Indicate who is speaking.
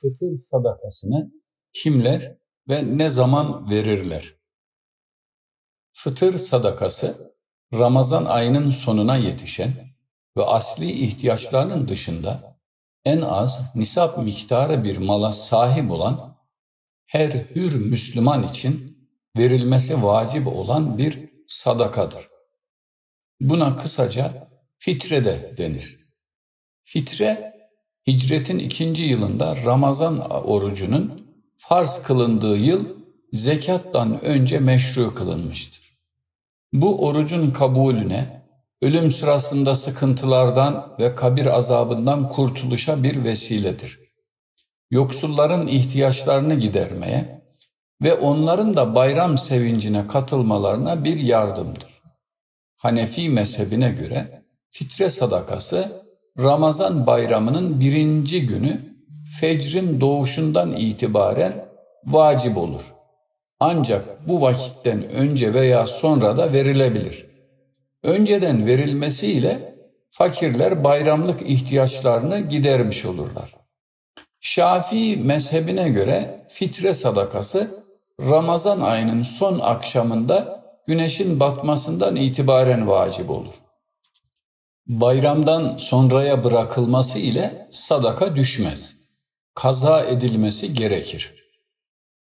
Speaker 1: fıtır sadakasını kimler ve ne zaman verirler? Fıtır sadakası Ramazan ayının sonuna yetişen ve asli ihtiyaçlarının dışında en az nisap miktarı bir mala sahip olan her hür Müslüman için verilmesi vacip olan bir sadakadır. Buna kısaca fitre de denir. Fitre, hicretin ikinci yılında Ramazan orucunun farz kılındığı yıl zekattan önce meşru kılınmıştır. Bu orucun kabulüne, ölüm sırasında sıkıntılardan ve kabir azabından kurtuluşa bir vesiledir. Yoksulların ihtiyaçlarını gidermeye ve onların da bayram sevincine katılmalarına bir yardımdır. Hanefi mezhebine göre fitre sadakası Ramazan bayramının birinci günü fecrin doğuşundan itibaren vacip olur. Ancak bu vakitten önce veya sonra da verilebilir. Önceden verilmesiyle fakirler bayramlık ihtiyaçlarını gidermiş olurlar. Şafii mezhebine göre fitre sadakası Ramazan ayının son akşamında güneşin batmasından itibaren vacip olur. Bayramdan sonraya bırakılması ile sadaka düşmez. Kaza edilmesi gerekir.